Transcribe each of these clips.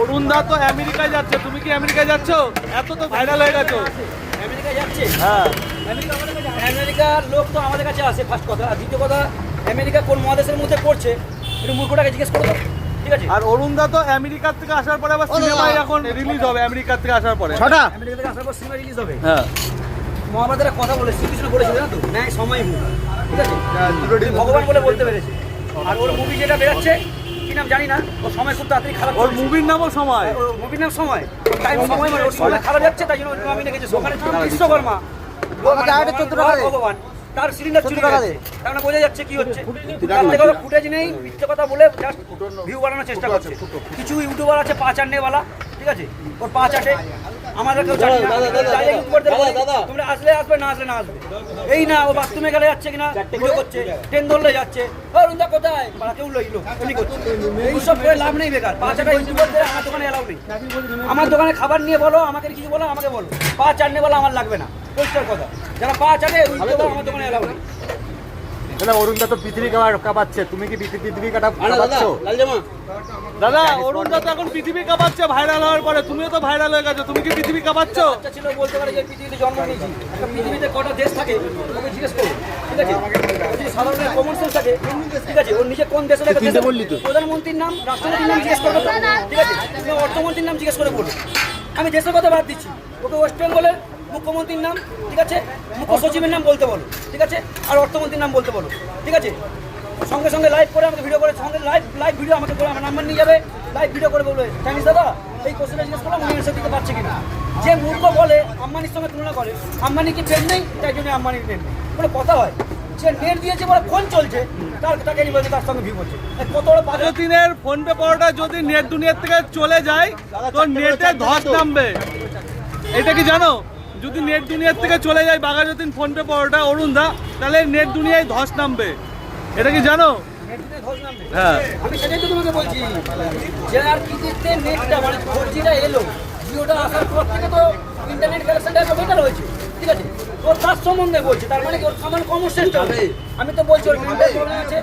অরুণ দা তো আমেরিকায় যাচ্ছে। তুমি কি আমেরিকায় যাচ্ছ? এত তো ভাইরাল হয়ে গেছো। আমেরিকা যাচ্ছে? হ্যাঁ। আমেরিকার লোক তো আমাদের কাছে আসে ফার্স্ট কথা। আর দ্বিতীয় কথা আমেরিকা কোন মহাদেশের মধ্যে পড়ছে? একটু মূর্খটাকে জিজ্ঞেস করো ঠিক আছে? আর অরুণ দা তো আমেরিকার থেকে আসার পরে আবার সিনেমায় এখন রিলিজ হবে আমেরিকার থেকে আসার পরে। ছটা। আমেরিকা থেকে আসার পর সিনেমা রিলিজ হবে। হ্যাঁ। মহাভারতের কথা বলে শ্রীকৃষ্ণ বলেছিল জানো তো? ন্যায় সময় ঠিক আছে? ভগবান বলে বলতে পেরেছে। আর ওর মুভি যেটা বেরোচ্ছে নাম জানি না। ওর সময় খুব তাড়াতাড়ি খারাপ ওর মুভির নামও সময়। ওর মুভির নাম সময়। টাইম সময় মানে ওর সময় খারাপ যাচ্ছে তাই জন্য আমি রেখেছি। ওখানে বিশ্বকর্মা। ও টাকাটা 14 টাকা দে। ভগবান তার সিলিন্ডার চুরি 14 টাকা তার মানে বোঝা যাচ্ছে কি হচ্ছে। তার থেকে ফুটেজ নেই মিথ্যে কথা বলে জাস্ট ভিউ বানানোর চেষ্টা করছে। কিছু ইউটিউবার আছে পাঁচ আননেওয়ালা ঠিক আছে? ওর পাঁচ আটে। আমাদের কেউ জানি না। না আসলে না আসবে। এই না ও বাথরুমে গেলে যাচ্ছে কিনা ভিডিও করছে ট্রেন ধরলে যাচ্ছে। কোথায়? উল্লো ইলো এমনি করছে। এইসব করে লাভ নেই বেকার। পাঁচ ইউটিউবারদের আমার দোকানে এলাও নেই। আমার দোকানে খাবার নিয়ে বলো আমাকে কিছু বলো আমাকে বলো। পা চাটনে বলো আমার লাগবে না। পরিষ্কার কথা। যারা পা চাটে আমার দোকানে এলাও নেই। দাদা অরুণদা তো পৃথিবী কাঁপাচ্ছে। তুমি কি পৃথিবী পৃথিবী কাটা কাঁপাচ্ছ? দাদা অরুণ দা তো এখন পৃথিবী কাঁপাচ্ছে ভাইরাল হওয়ার পরে। তুমিও তো ভাইরাল হয়ে গেছো। তুমি কি পৃথিবী কাঁপাচ্ছ? ছিল বলতে পারে যে পৃথিবীতে জন্ম নিয়েছি। একটা পৃথিবীতে কটা দেশ থাকে ওকে জিজ্ঞেস করো। ঠিক আছে? ও যদি সাধারণ কমন সেন্স থাকে ঠিক আছে? ওর নিজে কোন দেশে দেশে প্রধানমন্ত্রীর নাম রাষ্ট্রপতির নাম জিজ্ঞেস করবে ঠিক আছে? তুমি অর্থমন্ত্রীর নাম জিজ্ঞেস করে বলবে আমি দেশের কথা বাদ দিচ্ছি। ওকে ওয়েস্ট বেঙ্গলের মুখ্যমন্ত্রীর নাম ঠিক আছে? মুখ্য সচিবের নাম বলতে বলো ঠিক আছে? আর অর্থমন্ত্রীর নাম বলতে বলো ঠিক আছে? সঙ্গে সঙ্গে লাইভ করে আমাকে ভিডিও করে সঙ্গে লাইভ লাইভ ভিডিও আমাকে করে আমার নাম্বার নিয়ে যাবে লাইভ ভিডিও করে বলবে জানিস দাদা এই কোশ্চেনটা জিজ্ঞেস করলাম উনি অ্যান্সার দিতে পারছে কিনা? যে মূর্খ বলে আম্বানির সঙ্গে তুলনা করে আম্বানি কি ট্রেন নেই? তাই জন্য আম্বানির ট্রেন নেই। কোনো কথা হয় সে নেট দিয়েছে বলে ফোন চলছে তার তাকে নিয়ে বলছে? তার সঙ্গে ভিউ করছে। কত বড় দিনের ফোন পে পাওয়াটা যদি নেট দুনিয়ার থেকে চলে যায় তো নেটে ধস নামবে। এটা কি জানো? যদি নেট দুনিয়ার থেকে চলে যায় বাঘাযতীন ফোন পে পাওয়াটা অরুণ দা তাহলে নেট দুনিয়ায় ধস নামবে। এটা কি জানো। হ্যাঁ। আমি সেটাই তো তোমাকে বলছি। যে আর কি দিতে নেটটা মানে ফোর জিটা এলো জিওটা আসার পর থেকে তো ইন্টারনেট কানেকশনটা এত বেটার হয়েছে। ঠিক আছে? ওর তার সম্বন্ধে বলছে তার মানে কি ওর সামান কম শ্রেষ্ঠ। হবে আমি তো বলছি ওর আছে।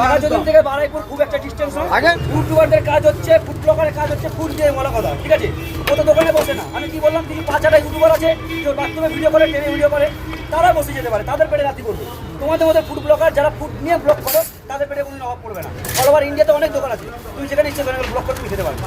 বাঘাযতীন থেকে বারাইপুর খুব একটা ডিস্টেন্স আগে? ইউটিউবারদের কাজ হচ্ছে ফুড ব্লগারের কাজ হচ্ছে ফুড দিয়ে বলা কথা ঠিক আছে? ও তো দোকানে বসে না। আমি কি বললাম কিছু পাঁচ হাজার ইউটিউবার আছে কেউ বাথরুমে ভিডিও করে টেনে ভিডিও করে তারা বসে যেতে পারে তাদের পেটে রাতি করবে তোমাদের মধ্যে ফুড ব্লগার যারা ফুড নিয়ে ব্লগ করো তাদের পেটে কোনো অভাব পড়বে না। অল ওভার ইন্ডিয়াতে অনেক দোকান আছে। তুমি যেখানে ইচ্ছে সেখানে ব্লগ করে তুমি খেতে পারবে?